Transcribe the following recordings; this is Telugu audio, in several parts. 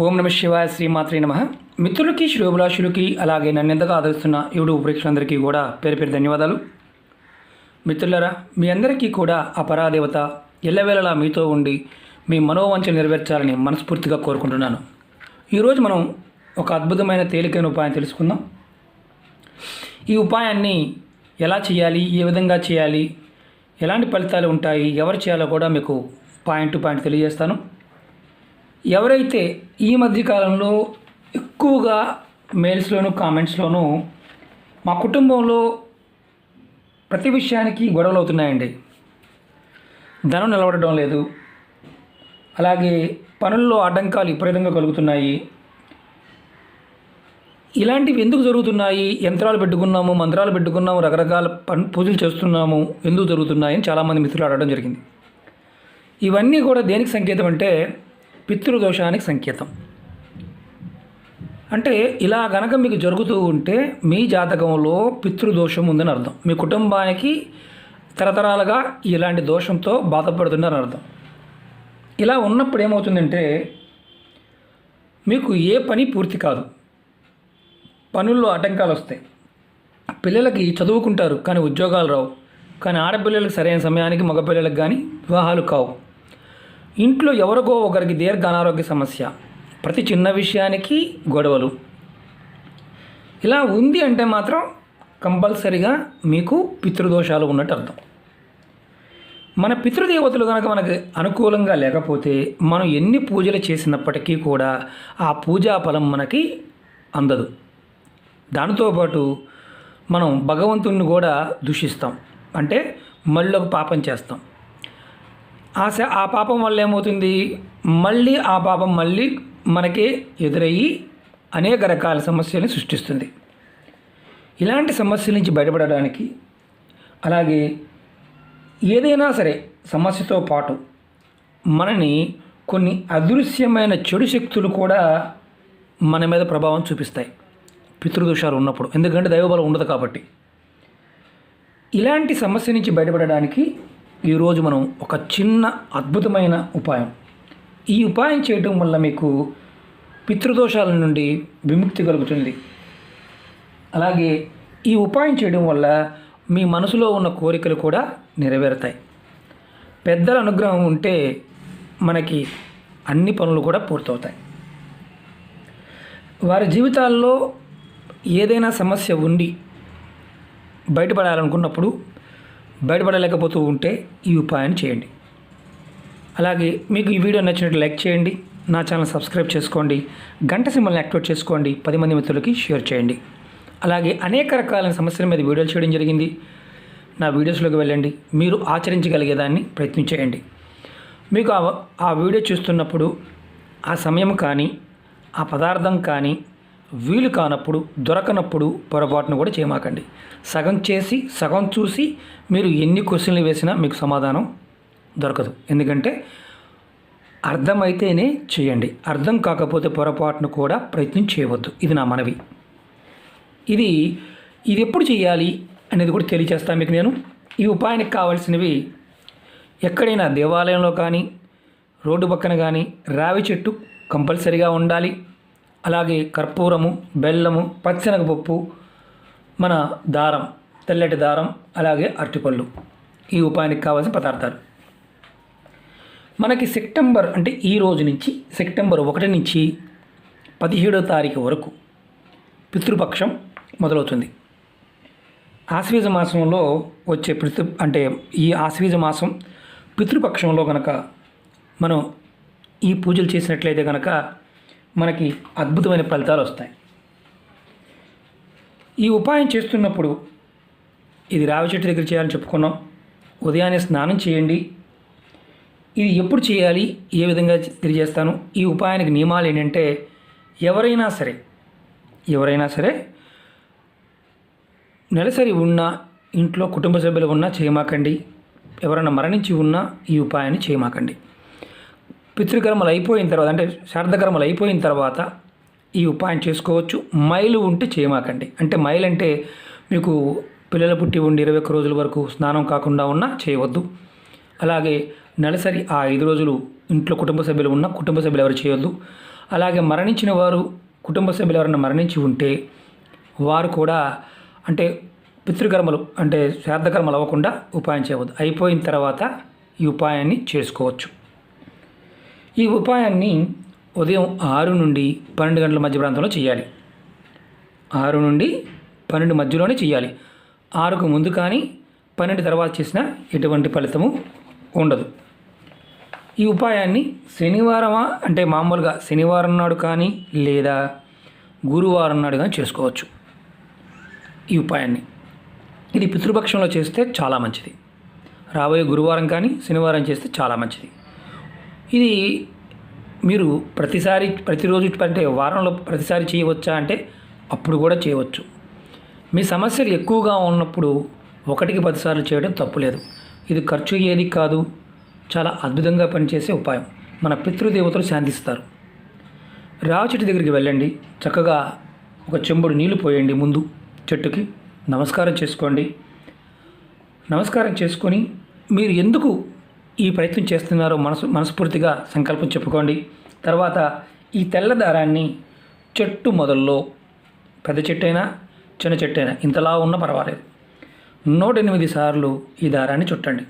ఓం నమ శివాయ శ్రీమాత్రి నమ. మిత్రులకి శ్రేభిలాషులకి అలాగే నన్ను ఎంతగా ఆదరిస్తున్న యూట్యూబ్ ప్రేక్షకులందరికీ కూడా పేరు పేరు ధన్యవాదాలు. మిత్రులరా మీ అందరికీ కూడా అపరాదేవత ఎల్లవేళలా మీతో ఉండి మీ మనోవంచలు నెరవేర్చాలని మనస్ఫూర్తిగా కోరుకుంటున్నాను. ఈరోజు మనం ఒక అద్భుతమైన తేలికైన ఉపాయం తెలుసుకుందాం. ఈ ఉపాయాన్ని ఎలా చేయాలి ఏ విధంగా చేయాలి ఎలాంటి ఫలితాలు ఉంటాయి ఎవరు చేయాలో కూడా మీకు పాయింట్ టు పాయింట్ తెలియజేస్తాను. ఎవరైతే ఈ మధ్య కాలంలో ఎక్కువగా మెయిల్స్లోను కామెంట్స్లోనూ మా కుటుంబంలో ప్రతి విషయానికి గొడవలు అవుతున్నాయండి. ధనం నిలబడడం లేదు. అలాగే పనుల్లో ఆటంకాలు విపరీతంగా కలుగుతున్నాయి. ఇలాంటివి ఎందుకు జరుగుతున్నాయి? యంత్రాలు పెట్టుకున్నాము మంత్రాలు పెట్టుకున్నాము రకరకాల పన్ పూజలు చేస్తున్నాము ఎందుకు జరుగుతున్నాయని చాలామంది మిత్రులు అడగడం జరిగింది. ఇవన్నీ కూడా దేనికి సంకేతం అంటే పితృదోషానికి సంకేతం. అంటే ఇలా గనక మీకు జరుగుతూ ఉంటే మీ జాతకంలో పితృదోషం ఉందని అర్థం. మీ కుటుంబానికి తరతరాలుగా ఇలాంటి దోషంతో బాధపడుతున్నారని అర్థం. ఇలా ఉన్నప్పుడు ఏమవుతుందంటే మీకు ఏ పని పూర్తి కాదు. పనుల్లో ఆటంకాలు వస్తాయి. పిల్లలకి చదువుకుంటారు కానీ ఉద్యోగాలు రావు. కానీ ఆడపిల్లలకు సరైన సమయానికి మగపిల్లలకు కానీ వివాహాలు కావు. ఇంట్లో ఎవరికో ఒకరికి దీర్ఘ అనారోగ్య సమస్య. ప్రతి చిన్న విషయానికి గొడవలు. ఇలా ఉంది అంటే మాత్రం కంపల్సరిగా మీకు పితృదోషాలు ఉన్నట్టు అర్థం. మన పితృదేవతలు కనుక మనకు అనుకూలంగా లేకపోతే మనం ఎన్ని పూజలు చేసినప్పటికీ కూడా ఆ పూజా ఫలం మనకి అందదు. దానితో పాటు మనం భగవంతుణ్ణి కూడా దూషిస్తాం. అంటే మళ్ళీ ఒక పాపం చేస్తాం. ఆశ ఆ పాపం వల్ల ఏమవుతుంది? మళ్ళీ ఆ పాపం మళ్ళీ మనకే ఎదురయ్యి అనేక రకాల సమస్యలను సృష్టిస్తుంది. ఇలాంటి సమస్యల నుంచి బయటపడడానికి అలాగే ఏదైనా సరే సమస్యతో పాటు మనని కొన్ని అదృశ్యమైన చెడు శక్తులు కూడా మన మీద ప్రభావం చూపిస్తాయి. పితృదోషాలు ఉన్నప్పుడు. ఎందుకంటే దైవబలం ఉండదు కాబట్టి. ఇలాంటి సమస్య నుంచి బయటపడడానికి ఈరోజు మనం ఒక చిన్న అద్భుతమైన ఉపాయం. ఈ ఉపాయం చేయటం వల్ల మీకు పితృదోషాల నుండి విముక్తి కలుగుతుంది. అలాగే ఈ ఉపాయం చేయడం వల్ల మీ మనసులో ఉన్న కోరికలు కూడా నెరవేరుతాయి. పెద్దల అనుగ్రహం ఉంటే మనకి అన్ని పనులు కూడా పూర్తవుతాయి. వారి జీవితాల్లో ఏదైనా సమస్య ఉండి బయటపడాలనుకున్నప్పుడు బయటపడలేకపోతూ ఉంటే ఈ ఉపాయాన్ని చేయండి. అలాగే మీకు ఈ వీడియో నచ్చినట్టు లైక్ చేయండి నా ఛానల్ సబ్స్క్రైబ్ చేసుకోండి గంట సింబల్ని యాక్టివేట్ చేసుకోండి పది మంది మిత్రులకి షేర్ చేయండి. అలాగే అనేక రకాలైన సమస్యల మీద వీడియోలు చేయడం జరిగింది. నా వీడియోస్లోకి వెళ్ళండి మీరు ఆచరించగలిగేదాన్ని ప్రయత్నించేయండి మీకు ఆ ఆ వీడియో చూస్తున్నప్పుడు ఆ సమయం కానీ ఆ పదార్థం కానీ వీలు కానప్పుడు దొరకనప్పుడు పొరపాటును కూడా చేయమాకండి. సగం చేసి సగం చూసి మీరు ఎన్ని క్వశ్చన్లు వేసినా మీకు సమాధానం దొరకదు. ఎందుకంటే అర్థమైతేనే చేయండి. అర్థం కాకపోతే పొరపాటును కూడా ప్రయత్నం చేయవద్దు. ఇది నా మనవి. ఇది ఇది ఎప్పుడు చేయాలి అనేది కూడా తెలియచేస్తాను మీకు నేను. ఈ ఉపాయానికి కావాల్సినవి ఎక్కడైనా దేవాలయంలో కానీ రోడ్డు పక్కన కానీ రావి చెట్టు కంపల్సరిగా ఉండాలి. అలాగే కర్పూరము బెల్లము పచ్చనగపప్పు మన దారం తెల్లటి దారం అలాగే అరటిపళ్ళు ఈ ఉపాయానికి కావాల్సిన పదార్థాలు. మనకి సెప్టెంబర్ అంటే ఈ రోజు నుంచి సెప్టెంబర్ ఒకటి నుంచి పదిహేడో తారీఖు వరకు పితృపక్షం మొదలవుతుంది. ఆశ్వీజ మాసంలో వచ్చే పితృ అంటే ఈ ఆశ్వీజ మాసం పితృపక్షంలో కనుక మనం ఈ పూజలు చేసినట్లయితే కనుక మనకి అద్భుతమైన ఫలితాలు వస్తాయి. ఈ ఉపాయం చేస్తున్నప్పుడు ఇది రావి చెట్టు దగ్గర చేయాలని చెప్పుకున్నాం. ఉదయాన్నే స్నానం చేయండి. ఇది ఎప్పుడు చేయాలి? ఏ విధంగా తెలియజేస్తాను ఈ ఉపాయానికి నియమాలు ఏంటంటే ఎవరైనా సరే ఎవరైనా సరే నెలసరి ఉన్న ఇంట్లో కుటుంబ సభ్యులు ఉన్నా చేయమాకండి. ఎవరైనా మరణించి ఉన్నా ఈ ఉపాయాన్ని చేయమాకండి. పితృకర్మలు అయిపోయిన తర్వాత అంటే శారదకర్మలు అయిపోయిన తర్వాత ఈ ఉపాయం చేసుకోవచ్చు. మైలు ఉంటే చేయమాకండి. అంటే మైలు అంటే మీకు పిల్లలు పుట్టి ఉండి ఇరవై ఒక్క రోజుల వరకు స్నానం కాకుండా ఉన్నా చేయవద్దు. అలాగే నెలసరి ఆ ఐదు రోజులు ఇంట్లో కుటుంబ సభ్యులు ఉన్న కుటుంబ సభ్యులు ఎవరు చేయొద్దు. అలాగే మరణించిన వారు కుటుంబ సభ్యులు ఎవరైనా మరణించి ఉంటే వారు కూడా అంటే పితృకర్మలు అంటే శ్రాద్ధకర్మలు అవ్వకుండా ఉపాయం చేయవద్దు. అయిపోయిన తర్వాత ఈ ఉపాయాన్ని చేసుకోవచ్చు. ఈ ఉపాయాన్ని ఉదయం ఆరు నుండి పన్నెండు గంటల మధ్య ప్రాంతంలో చేయాలి ఆరు నుండి పన్నెండు మధ్యలోనే చేయాలి ఆరుకు ముందు కానీ పన్నెండు తర్వాత చేసిన ఎటువంటి ఫలితము ఉండదు. ఈ ఉపాయాన్ని శనివారమా అంటే మామూలుగా శనివారం నాడు కానీ లేదా గురువారం నాడు కానీ చేసుకోవచ్చు. ఈ ఉపాయాన్ని. ఇది పితృపక్షంలో చేస్తే చాలా మంచిది. రాబోయే గురువారం కానీ శనివారం చేస్తే చాలా మంచిది. ఇది మీరు ప్రతిసారి ప్రతిరోజు అంటే వారంలో ప్రతిసారి చేయవచ్చా అంటే అప్పుడు కూడా చేయవచ్చు. మీ సమస్యలు ఎక్కువగా ఉన్నప్పుడు ఒకటికి పదిసార్లు చేయడం తప్పులేదు. ఇది ఖర్చు ఏది కాదు. చాలా అద్భుతంగా పనిచేసే ఉపాయం. మన పితృదేవతలు శాంతిస్తారు. రావి చెట్టు దగ్గరికి వెళ్ళండి. చక్కగా ఒక చెంబుడు నీళ్ళు పోయండి ముందు చెట్టుకి. నమస్కారం చేసుకోండి. నమస్కారం చేసుకొని మీరు ఎందుకు ఈ ప్రయత్నం చేస్తున్నారో మనసు మనస్ఫూర్తిగా సంకల్పం చెప్పుకోండి. తర్వాత ఈ తెల్ల దారాన్ని చెట్టు మొదల్లో పెద్ద చెట్టు అయినా చిన్న చెట్టు అయినా ఇంతలా ఉన్నా పర్వాలేదు. నూట ఎనిమిది సార్లు ఈ దారాన్ని చుట్టండి.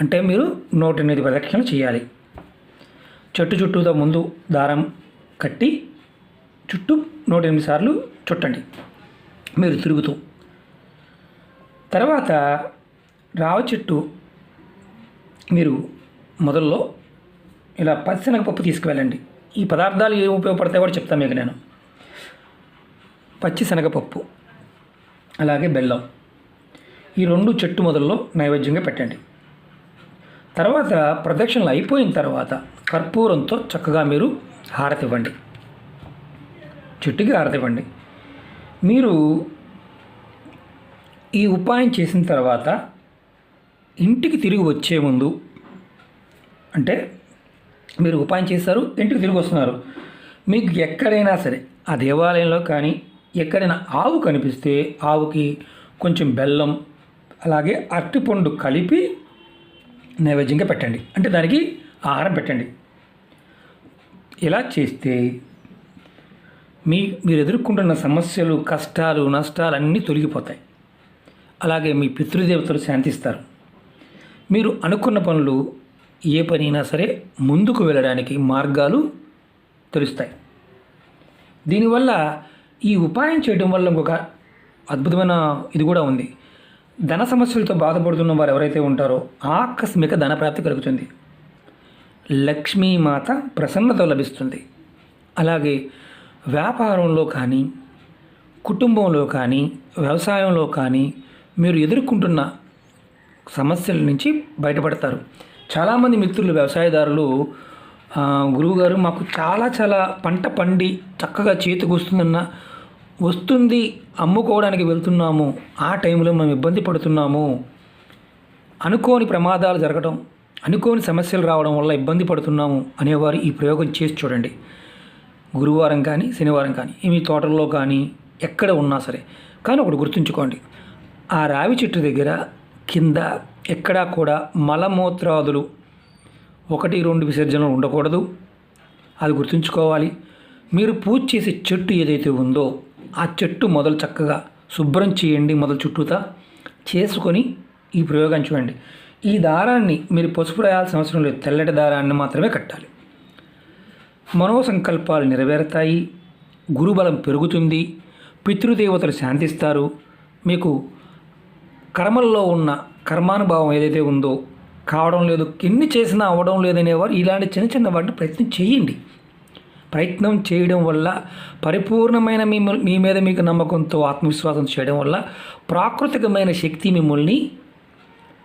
అంటే మీరు నూట ఎనిమిది ప్రదక్షిణలు చేయాలి. చెట్టు చుట్టూతో ముందు దారం కట్టి చుట్టూ నూట ఎనిమిది సార్లు చుట్టండి. మీరు తిరుగుతూ. తర్వాత రావ చెట్టు మీరు మొదల్లో ఇలా పచ్చిశనగపప్పు తీసుకువెళ్ళండి. ఈ పదార్థాలు ఏమి ఉపయోగపడతాయో కూడా చెప్తాను మీకు నేను. పచ్చి శనగపప్పు అలాగే బెల్లం. ఈ రెండు చెట్టు మొదల్లో నైవేద్యంగా పెట్టండి. తర్వాత ప్రదక్షిణలు అయిపోయిన తర్వాత కర్పూరంతో చక్కగా మీరు హారతి ఇవ్వండి. చెట్టుకి హారతి ఇవ్వండి. మీరు ఈ ఉపాయం చేసిన తర్వాత ఇంటికి తిరిగి వచ్చే ముందు అంటే మీరు ఉపాయం చేస్తారు ఇంటికి తిరిగి వస్తున్నారు. మీకు ఎక్కడైనా సరే ఆ దేవాలయంలో కానీ ఎక్కడైనా ఆవు కనిపిస్తే ఆవుకి కొంచెం బెల్లం అలాగే అరటిపండు కలిపి నైవేద్యంగా పెట్టండి. అంటే దానికి ఆహారం పెట్టండి. ఇలా చేస్తే మీ మీరు ఎదుర్కొంటున్న సమస్యలు కష్టాలు నష్టాలు అన్నీ తొలగిపోతాయి. అలాగే మీ పితృదేవతలు శాంతిస్తారు. మీరు అనుకున్న పనులు ఏ పనైనా సరే ముందుకు వెళ్ళడానికి మార్గాలు తెలుస్తాయి. దీనివల్ల ఈ ఉపాయం చేయడం వల్ల ఇంకొక అద్భుతమైన ఇది కూడా ఉంది. ధన సమస్యలతో బాధపడుతున్న వారు ఎవరైతే ఉంటారో ఆకస్మిక ధన ప్రాప్తి కలుగుతుంది. లక్ష్మీమాత ప్రసన్నత లభిస్తుంది. అలాగే వ్యాపారంలో కానీ కుటుంబంలో కానీ వ్యవసాయంలో కానీ మీరు ఎదుర్కొంటున్న సమస్యల నుంచి బయటపడతారు. చాలామంది మిత్రులు వ్యవసాయదారులు గురువుగారు మాకు చాలా చాలా పంట పండి చక్కగా చేతికి వస్తుందన్న వస్తుంది అమ్ముకోవడానికి వెళ్తున్నాము ఆ టైంలో మేము ఇబ్బంది పడుతున్నాము అనుకోని ప్రమాదాలు జరగడం అనుకోని సమస్యలు రావడం వల్ల ఇబ్బంది పడుతున్నాము అనేవారు ఈ ప్రయోగం చేసి చూడండి. గురువారం కానీ శనివారం కానీ మీ తోటల్లో కానీ ఎక్కడ ఉన్నా సరే. కానీ ఒకటి గుర్తుంచుకోండి. ఆ రావి చెట్టు దగ్గర కింద ఎక్కడా కూడా మలమూత్రాదులు ఒకటి రెండు విసర్జనలు ఉండకూడదు. అది గుర్తుంచుకోవాలి. మీరు పూజ చేసే చెట్టు ఏదైతే ఉందో ఆ చెట్టు మొదలు చక్కగా శుభ్రం చేయండి మొదలు చుట్టూతా చేసుకొని ఈ ప్రయోగం చూడండి. ఈ దారాన్ని మీరు పసుపు రాయాల్సిన అవసరం లేదు. తెల్లటి దారాన్ని మాత్రమే కట్టాలి. మనోసంకల్పాలు నెరవేరుతాయి. గురుబలం పెరుగుతుంది. పితృదేవతలు శాంతిస్తారు. మీకు కర్మల్లో ఉన్న కర్మానుభావం ఏదైతే ఉందో కావడం లేదు ఎన్ని చేసినా అవ్వడం లేదనేవారు ఇలాంటి చిన్న చిన్న వాటిని ప్రయత్నం చేయండి. ప్రయత్నం చేయడం వల్ల పరిపూర్ణమైన మీ మీ మీద మీకు నమ్మకంతో ఆత్మవిశ్వాసం చేయడం వల్ల ప్రాకృతికమైన శక్తి మిమ్మల్ని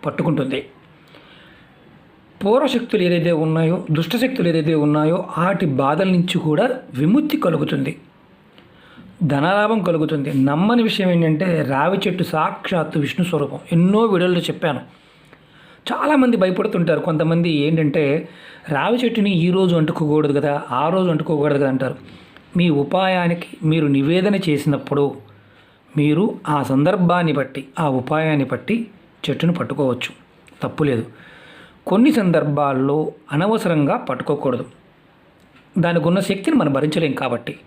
పట్టుకుంటుంది. పూర్వశక్తులు ఏదైతే ఉన్నాయో దుష్టశక్తులు ఏదైతే ఉన్నాయో వాటి బాధల నుంచి కూడా విముక్తి కలుగుతుంది. ధనలాభం కలుగుతుంది. నమ్మని విషయం ఏంటంటే రావి చెట్టు సాక్షాత్తు విష్ణు స్వరూపం. ఎన్నో వీడియోల్లో చెప్పాను. చాలామంది భయపడుతుంటారు. కొంతమంది ఏంటంటే రావి చెట్టుని ఈ రోజు అంటుకోకూడదు కదా ఆ రోజు అంటుకోకూడదు కదా అంటారు. మీ ఉపాయానికి మీరు నివేదన చేసినప్పుడు మీరు ఆ సందర్భాన్ని బట్టి ఆ ఉపాయాన్ని బట్టి చెట్టును పట్టుకోవచ్చు. తప్పులేదు కొన్ని సందర్భాల్లో అనవసరంగా పట్టుకోకూడదు. దానికి ఉన్న శక్తిని మనం భరించలేం కాబట్టి.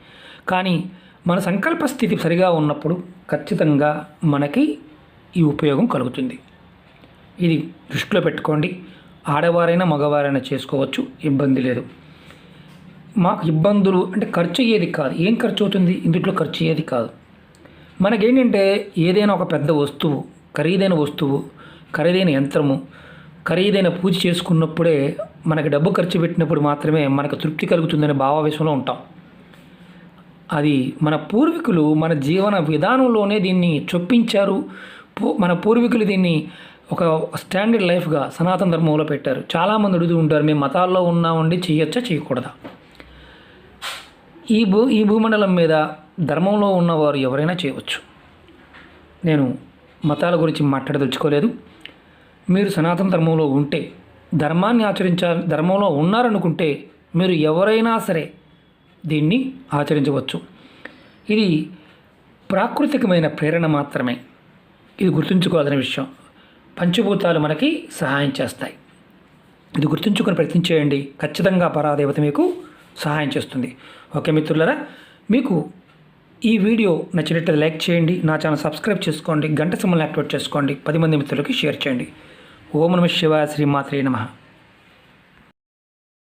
కానీ మన సంకల్ప స్థితి సరిగా ఉన్నప్పుడు ఖచ్చితంగా మనకి ఈ ఉపయోగం కలుగుతుంది. ఇది దృష్టిలో పెట్టుకోండి. ఆడవారైనా మగవారైనా చేసుకోవచ్చు. ఇబ్బంది లేదు. మాకు ఇబ్బందులు అంటే ఖర్చు అయ్యేది కాదు. ఏం ఖర్చు అవుతుంది? ఇందుట్లో ఖర్చు అయ్యేది కాదు. మనకేంటంటే ఏదైనా ఒక పెద్ద వస్తువు ఖరీదైన వస్తువు ఖరీదైన యంత్రము ఖరీదైన పూజ చేసుకున్నప్పుడే మనకి డబ్బు ఖర్చు పెట్టినప్పుడు మాత్రమే మనకు తృప్తి కలుగుతుందనే భావావేశంలో ఉంటాం. అది మన పూర్వీకులు మన జీవన విధానంలోనే దీన్ని చొప్పించారు. పూ- మన పూర్వీకులు దీన్ని ఒక స్టాండర్డ్ లైఫ్గా సనాతన ధర్మంలో పెట్టారు. చాలామంది అడుగుతూ ఉంటారు మేము మతాల్లో ఉన్నామండి చేయొచ్చా చేయకూడదా ఈ భూ ఈ భూమండలం మీద ధర్మంలో ఉన్నవారు ఎవరైనా చేయవచ్చు. నేను మతాల గురించి మాట్లాడదలుచుకోలేదు. మీరు సనాతన ధర్మంలో ఉంటే ధర్మాన్ని ఆచరించాలి ధర్మంలో ఉన్నారనుకుంటే మీరు ఎవరైనా సరే దీన్ని ఆచరించవచ్చు. ఇది ప్రాకృతికమైన ప్రేరణ మాత్రమే. ఇది గుర్తుంచుకోవాల్సిన విషయం. పంచభూతాలు మనకి సహాయం చేస్తాయి. ఇది గుర్తుంచుకొని ప్రయత్నం చేయండి. ఖచ్చితంగా పరాదేవత మీకు సహాయం చేస్తుంది. ఓకే మిత్రులరా మీకు ఈ వీడియో నచ్చినట్టు లైక్ చేయండి. నా ఛానల్ సబ్స్క్రైబ్ చేసుకోండి. గంట సింబల్ని యాక్టివేట్ చేసుకోండి. పది మంది మిత్రులకి షేర్ చేయండి. ఓం నమ శివాయ శ్రీమాత్రే నమః.